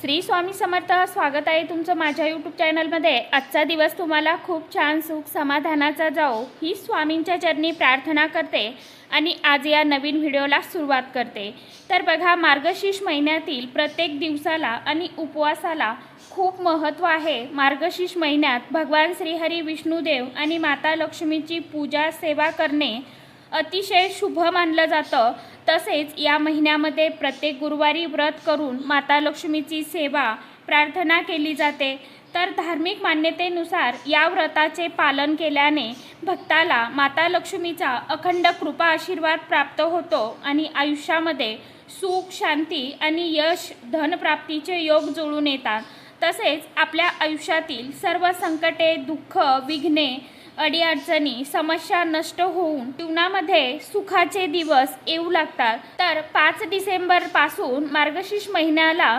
श्री स्वामी समर्थ स्वागत आहे तुमचं माझ्या यूट्यूब चॅनलमध्ये आजचा दिवस तुम्हाला खूप छान सुख समाधानाचा जाओ ही स्वामींच्या चरणी प्रार्थना करते आणि आज या नवीन व्हिडिओला सुरुवात करते. तर बघा मार्गशीर्ष महिन्यातील प्रत्येक दिवसाला आणि उपवासाला खूप महत्त्व आहे. मार्गशीर्ष महिन्यात भगवान श्रीहरी विष्णुदेव आणि माता लक्ष्मीची पूजा सेवा करणे अतिशय शुभ मानलं जातं. तसेच या महिन्यामध्ये प्रत्येक गुरुवारी व्रत करून माता लक्ष्मीची सेवा प्रार्थना केली जाते. तर धार्मिक मान्यतेनुसार या व्रताचे पालन केल्याने भक्ताला माता लक्ष्मीचा अखंड कृपा आशीर्वाद प्राप्त होतो आणि आयुष्यामध्ये सुख शांती आणि यश धनप्राप्तीचे योग जुळून येतात. तसेच आपल्या आयुष्यातील सर्व संकटे दुःख विघ्ने अडीअडचणी समस्या नष्ट होऊन जीवनामध्ये सुखाचे दिवस येऊ लागतात. तर पाच डिसेंबरपासून मार्गशीर्ष महिन्याला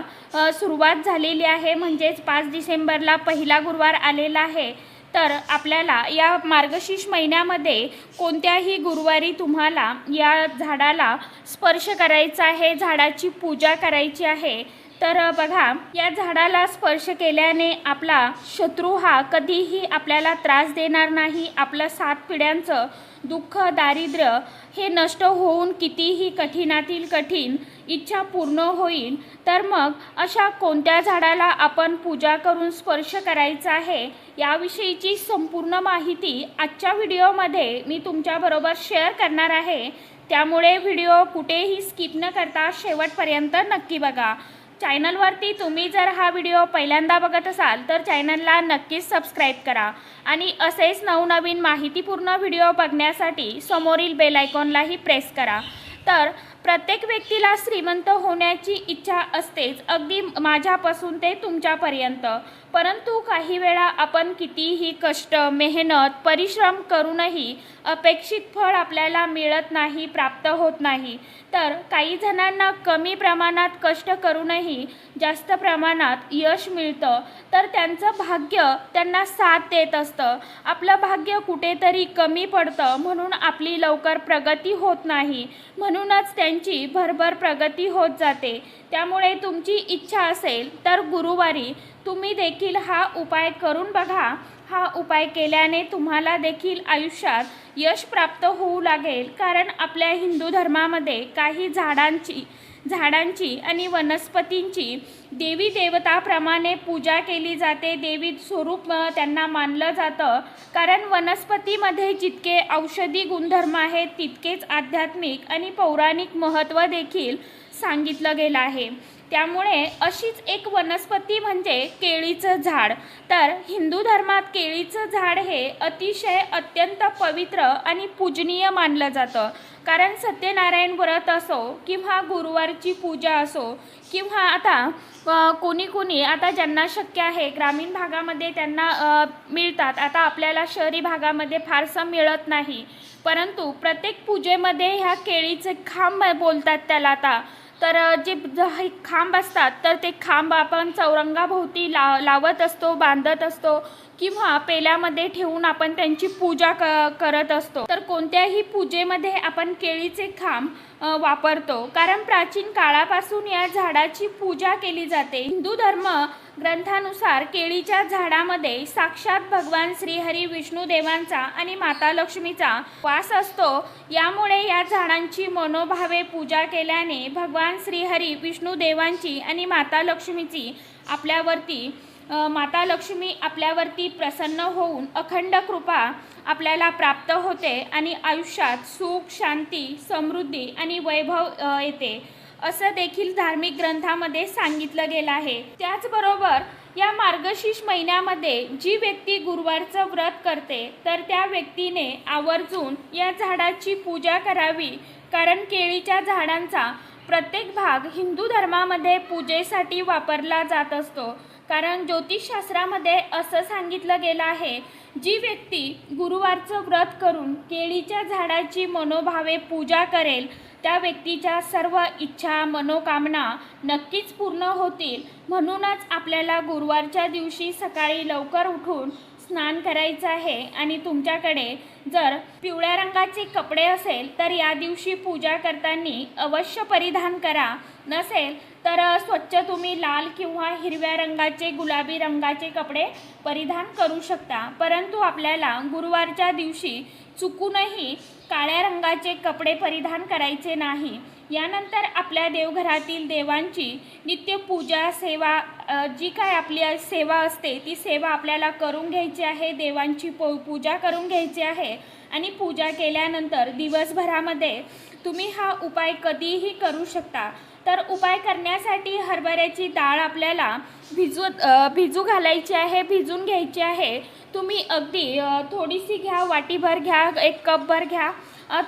सुरुवात झालेली आहे. म्हणजेच पाच डिसेंबरला पहिला गुरुवार आलेला आहे. तर आपल्याला या मार्गशीर्ष महिन्यामध्ये कोणत्याही गुरुवारी तुम्हाला या झाडाला स्पर्श करायचा आहे झाडाची पूजा करायची आहे. तर बघा या झाडाला स्पर्श केल्याने आपला शत्रू हा कधीही आपल्याला त्रास देणार नाही. आपलं सात पिढ्यांचं दुःख दारिद्र्य हे नष्ट होऊन कितीही कठीणातील कठीण इच्छा पूर्ण होईल तर मग अशा कोणत्या झाडाला आपण पूजा करून स्पर्श करायचा आहे याविषयीची संपूर्ण माहिती आजच्या व्हिडिओमध्ये मी तुमच्याबरोबर शेअर करणार आहे. त्यामुळे व्हिडिओ कुठेही स्किप न करता शेवटपर्यंत नक्की बघा. चॅनलवरती तुम्ही जर हा व्हिडिओ पहिल्यांदा बघत असाल तर चॅनलला नक्कीच सबस्क्राईब करा. आणि असेच नवनवीन माहितीपूर्ण व्हिडिओ बघण्यासाठी समोरील बेल आयकॉनलाही प्रेस करा. तर प्रत्येक व्यक्तीला श्रीमंत होण्याची इच्छा असतेच अगदी माझ्यापासून ते तुमच्यापर्यंत. परंतु काही वेळा आपण कितीही कष्ट मेहनत परिश्रम करूनही अपेक्षित फळ आपल्याला मिळत नाही प्राप्त होत नाही. तर काही जणांना कमी प्रमाणात कष्ट करूनही जास्त प्रमाणात यश मिळतं. तर त्यांचं भाग्य त्यांना साथ देत असतं. आपलं भाग्य कुठेतरी कमी पडतं म्हणून आपली लवकर प्रगती होत नाही. म्हणूनच त्यांची भरभर प्रगती होत जाते. त्यामुळे तुमची इच्छा असेल तर गुरुवारी तुम्ही देखील हा उपाय करून बघा. हा उपाय केल्याने तुम्हाला देखील आयुष्यात यश प्राप्त होऊ लागेल. कारण आपल्या हिंदू धर्मामध्ये काही झाडांची झाडांची आणि वनस्पतींची. देवी देवताप्रमाणे पूजा केली जाते. देवी स्वरूप त्यांना मानलं जातं. कारण वनस्पतीमध्ये जितके औषधी गुणधर्म आहेत तितकेच आध्यात्मिक आणि पौराणिक महत्त्व देखील सांगितलं गेलं आहे. त्यामुळे अशीच एक वनस्पती म्हणजे केळीचं झाड. तर हिंदू धर्मात केळीचं झाड हे अतिशय अत्यंत पवित्र आणि पूजनीय मानलं जातं. कारण सत्यनारायण व्रत असो किंवा गुरुवारची पूजा असो किंवा आता कोणी कोणी आता ज्यांना शक्य आहे ग्रामीण भागामध्ये त्यांना मिळतात. आता आपल्याला शहरी भागामध्ये फारसं मिळत नाही. परंतु प्रत्येक पूजेमध्ये ह्या केळीचे खांब बोलतात त्याला आता. तर जे हे खांब असतात तर ते खांब आपण चौरंगाभोवती ला लावत असतो बांधत असतो किंवा पेल्यामध्ये ठेवून आपण त्यांची पूजा क करत असतो. तर कोणत्याही पूजेमध्ये आपण केळीचे खांब वापरतो. कारण प्राचीन काळापासून या झाडाची पूजा केली जाते. हिंदू धर्म ग्रंथानुसार केळीच्या झाडामध्ये साक्षात भगवान श्रीहरी विष्णुदेवांचा आणि माता लक्ष्मीचा वास असतो. यामुळे या झाडांची मनोभावे पूजा केल्याने भगवान श्रीहरी विष्णुदेवांची आणि माता लक्ष्मीची आपल्यावरती माता लक्ष्मी आपल्यावरती प्रसन्न होऊन अखंड कृपा आपल्याला प्राप्त होते आणि आयुष्यात सुख शांती समृद्धी आणि वैभव येते. असं देखील धार्मिक ग्रंथामध्ये सांगितलं गेलं आहे. त्याचबरोबर या मार्गशीर्ष महिन्यामध्ये जी व्यक्ती गुरुवारचं व्रत करते तर त्या व्यक्तीने आवर्जून या झाडाची पूजा करावी. कारण केळीच्या झाडांचा प्रत्येक भाग हिंदू धर्मामध्ये पूजेसाठी वापरला जात असतो. कारण ज्योतिषशास्त्रामध्ये असं सांगितलं गेलं आहे जी व्यक्ती गुरुवारचं व्रत करून केळीच्या झाडाची मनोभावे पूजा करेल त्या व्यक्तीच्या सर्व इच्छा मनोकामना नक्कीच पूर्ण होतील. म्हणूनच आपल्याला गुरुवारच्या दिवशी सकाळी लवकर उठून स्नान करायचं आहे आणि तुमच्याकडे जर पिवळ्या रंगाचे कपडे असेल तर या दिवशी पूजा करताना अवश्य परिधान करा. नसेल तर स्वच्छ तुम्ही लाल किंवा हिरव्या रंगाचे गुलाबी रंगाचे कपडे परिधान करू शकता. परंतु आपल्याला गुरुवारच्या दिवशी चुकूनही काळ्या रंगाचे कपडे परिधान करायचे नाही. यानंतर आपल्या देवघरातील देवांची नित्य पूजा सेवा जी काय आपली सेवा असते ती सेवा आपल्याला करून घ्यायची आहे देवांची पो पूजा करून घ्यायची आहे. आणि पूजा केल्यानंतर दिवसभरामध्ये तुम्ही हा उपाय कधीही करू शकता. तर उपाय करण्यासाठी हरभऱ्याची डाळ आपल्याला भिजू भिजू घालायची आहे भिजून घ्यायची आहे. तुम्ही अगदी थोडीशी घ्या वाटीभर घ्या एक कपभर घ्या.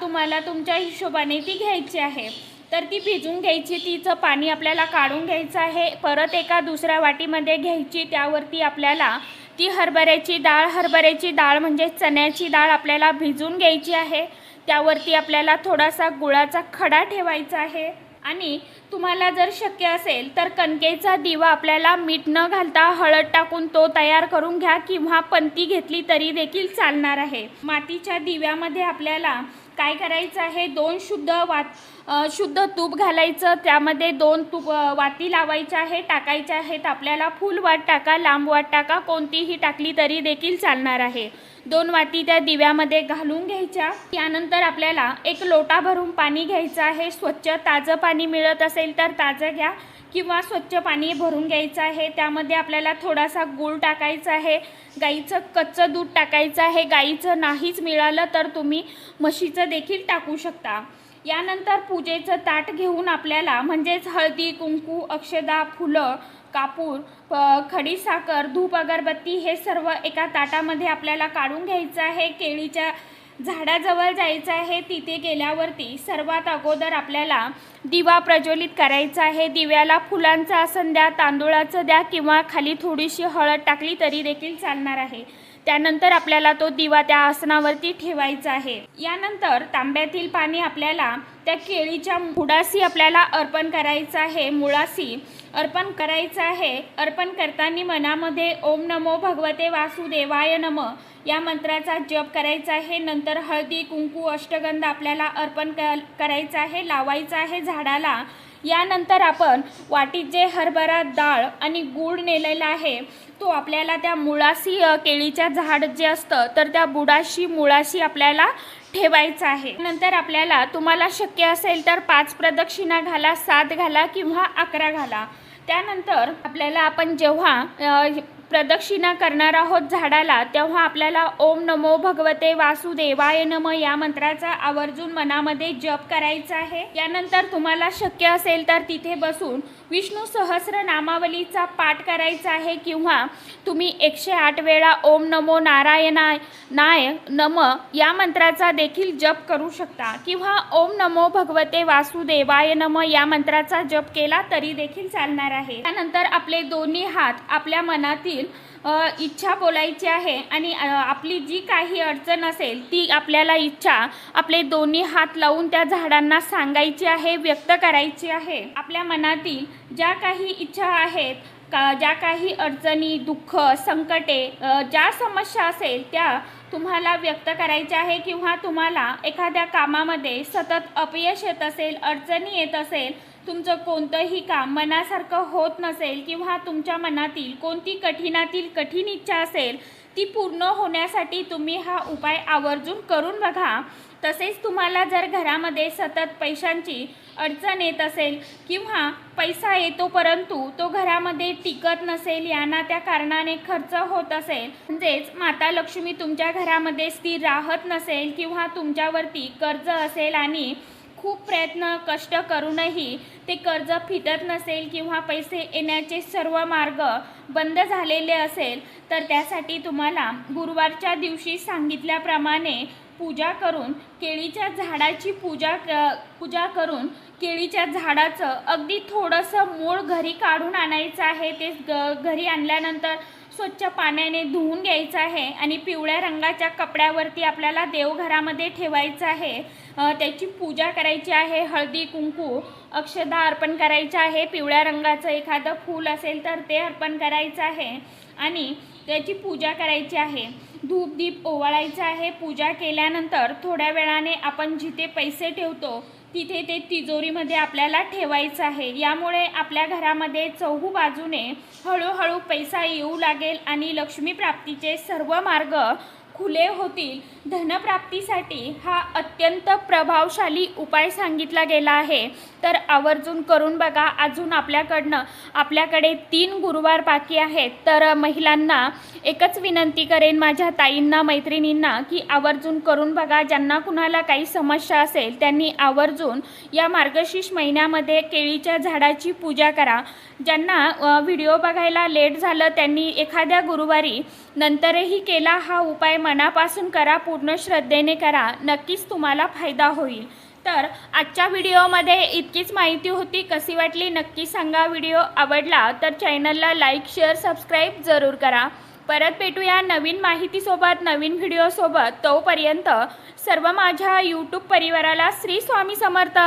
तुम्हाला तुमच्या हिशोबाने ती घ्यायची आहे. तर ती भिजून घ्यायची तिचं पाणी आपल्याला काढून घ्यायचं आहे. परत एका दुसऱ्या वाटीमध्ये घ्यायची त्यावरती आपल्याला ती हरभऱ्याची डाळ हरभऱ्याची डाळ म्हणजे चण्याची डाळ आपल्याला भिजून घ्यायची आहे. त्यावरती आपल्याला थोडासा गुळाचा खडा ठेवायचा आहे. आणि तुम्हाला जर शक्य असेल तर कणकेचा दिवा आपल्याला मीठ न घालता हळद टाकून तो तयार करून घ्या किंवा पंती घेतली तरी देखील चालणार आहे. मातीच्या दिव्यामध्ये आपल्याला काय करायचं आहे? दोन शुद्ध वात शुद्ध तूप घालायचं. त्यामध्ये दोन तूप वाती लावायच्या आहे टाकायच्या आहेत. आपल्याला फुल वाट टाका लांब वाट टाका. कोणतीही टाकली तरी देखील चालणार आहे. दोन वाती त्या दिव्यामध्ये घालून घ्यायच्या. यानंतर आपल्याला एक लोटा भरून पाणी घ्यायचं आहे. स्वच्छ ताजं पाणी मिळत असेल तर ताजं घ्या. किंवा स्वच्छ पाणी भरून घ्यायचं आहे त्यामध्ये आपल्याला थोडासा गूळ टाकायचा आहे गाईचं कच्चं दूध टाकायचं आहे गाईचं नाहीच मिळालं तर तुम्ही म्हशीचं देखील टाकू शकता. यानंतर पूजेचं ताट घेऊन आपल्याला म्हणजेच हळदी कुंकू अक्षदा फुलं कापूर खडी खडीसाखर धूप अगरबत्ती हे सर्व एका ताटामध्ये आपल्याला काढून घ्यायचं आहे. केळीच्या झाडाजवळ जायचं आहे तिथे गेल्यावरती सर्वात अगोदर आपल्याला दिवा प्रज्वलित करायचा आहे. दिव्याला फुलांचं आसन द्या तांदूळाचं द्या किंवा खाली थोडीशी हळद टाकली तरी देखील चालणार आहे. त्यानंतर आपल्याला तो दिवा त्या आसनावरती ठेवायचा आहे. यानंतर तांब्यातील पाणी आपल्याला त्या केळीच्या मुळाशी आपल्याला अर्पण करायचं आहे मुळाशी अर्पण करायचं आहे. अर्पण करताना मनामध्ये ओम नमो भगवते वासुदेवाय नम या मंत्राचा जप करायचा आहे. नंतर हळदी कुंकू अष्टगंध आपल्याला अर्पण क करायचं आहे लावायचं आहे झाडाला. यानंतर आपण वाटीत जे हरभरा डाळ आणि गूळ नेलेला आहे तो आपल्याला त्या मुळाशी केळीच्या झाड जे असतं तर त्या बुडाशी मुळाशी आपल्याला ठेवायचं आहे. नंतर आपल्याला तुम्हाला शक्य असेल तर पाच प्रदक्षिणा घाला सात घाला किंवा अकरा घाला. त्यानंतर आपल्याला आपण जेव्हा प्रदक्षिणा करणार आहोत झाडाला तेव्हा आपल्याला ओम नमो भगवते वासुदेवाय नम या मंत्राचा आवर्जून मनामध्ये जप करायचा आहे. यानंतर तुम्हाला शक्य असेल तर तिथे बसून विष्णू सहस्र नामावलीचा पाठ करायचा आहे किंवा तुम्ही एकशे आठ वेळा ओम नमो नारायणाय नाय नम या मंत्राचा देखील जप करू शकता. किंवा ओम नमो भगवते वासुदेवाय नम या मंत्राचा जप केला तरी देखील चालणार आहे. त्यानंतर आपले दोन्ही हात आपल्या मनातील इच्छा बोलायची आहे आणि आपली जी काही अडचण असेल ती आपल्याला इच्छा आपले दोन्ही हात लावून त्या झाडांना सांगायची आहे व्यक्त करायची आहे. आपल्या मनातील ज्या काही इच्छा आहेत का ज्या काही अडचणी दुःख संकटे ज्या समस्या असेल त्या तुम्हाला व्यक्त करायच्या आहे किंवा तुम्हाला एखाद्या कामामध्ये सतत अपयश येत असेल अडचणी येत असेल तुमचं कोणतंही काम मनासारखं होत नसेल किंवा तुमच्या मनातील कोणती कठीणातील कठीण इच्छा असेल ती पूर्ण होण्यासाठी तुम्ही हा उपाय आवर्जून करून बघा. तसेच तुम्हाला जर घरामध्ये सतत पैशांची अडचण येत असेल किंवा पैसा येतो परंतु तो घरामध्ये टिकत नसेल यांना त्या कारणाने खर्च होत असेल म्हणजेच माता लक्ष्मी तुमच्या घरामध्ये स्थिर राहत नसेल किंवा तुमच्यावरती कर्ज असेल आणि खूप प्रयत्न कष्ट करूनही ते कर्ज फिटत नसेल किंवा पैसे येण्याचे सर्व मार्ग बंद झालेले असेल तर त्यासाठी तुम्हाला गुरुवारच्या दिवशी सांगितल्याप्रमाणे पूजा करून केळीच्या झाडाची पूजा क पूजा करून केळीच्या झाडाचं अगदी थोडंसं मूळ घरी काढून आणायचं आहे. ते घरी आणल्यानंतर स्वच्छ पाण्याने धुवून घ्यायचं आहे आणि पिवळ्या रंगाच्या कपड्यावरती आपल्याला देवघरामध्ये ठेवायचं आहे. त्याची पूजा करायची आहे. हळदी कुंकू अक्षदा अर्पण करायचं आहे. पिवळ्या रंगाचं एखादं फूल असेल तर ते अर्पण करायचं आहे आणि त्याची पूजा करायची आहे. धूप दीप ओवाळायचं आहे. पूजा केल्यानंतर थोड्या वेळाने आपण जिथे पैसे ठेवतो तिथे ते तिजोरीमध्ये आपल्याला ठेवायचं आहे. यामुळे आपल्या घरामध्ये चौहू बाजूने हळूहळू पैसा येऊ लागेल आणि लक्ष्मी प्राप्तीचे सर्व मार्ग खुले होतील. धनप्राप्तीसाठी हा अत्यंत प्रभावशाली उपाय सांगितला गेला आहे. तर आवर्जून करून बघा अजून आपल्याकडनं आपल्याकडे तीन गुरुवार बाकी आहेत. तर महिलांना एकच विनंती करेन माझ्या ताईंना मैत्रिणींना की आवर्जून करून बघा ज्यांना कुणाला काही समस्या असेल त्यांनी आवर्जून या मार्गशीर्ष महिन्यामध्ये केळीच्या झाडाची पूजा करा. ज्यांना व्हिडिओ बघायला लेट झालं त्यांनी एखाद्या गुरुवारी नंतरही केला हा उपाय मनापासून करा पूर्ण श्रद्धेने करा. नक्कीच तुम्हाला फायदा होईल. तर आजच्या व्हिडिओमध्ये इतकीच माहिती होती. कशी वाटली नक्की सांगा. व्हिडिओ आवडला तर चॅनलला लाईक शेअर सबस्क्राईब जरूर करा. परत भेटूया नवीन माहितीसोबत नवीन व्हिडिओसोबत. तोपर्यंत सर्व माझ्या यूट्यूब परिवाराला श्री स्वामी समर्थ.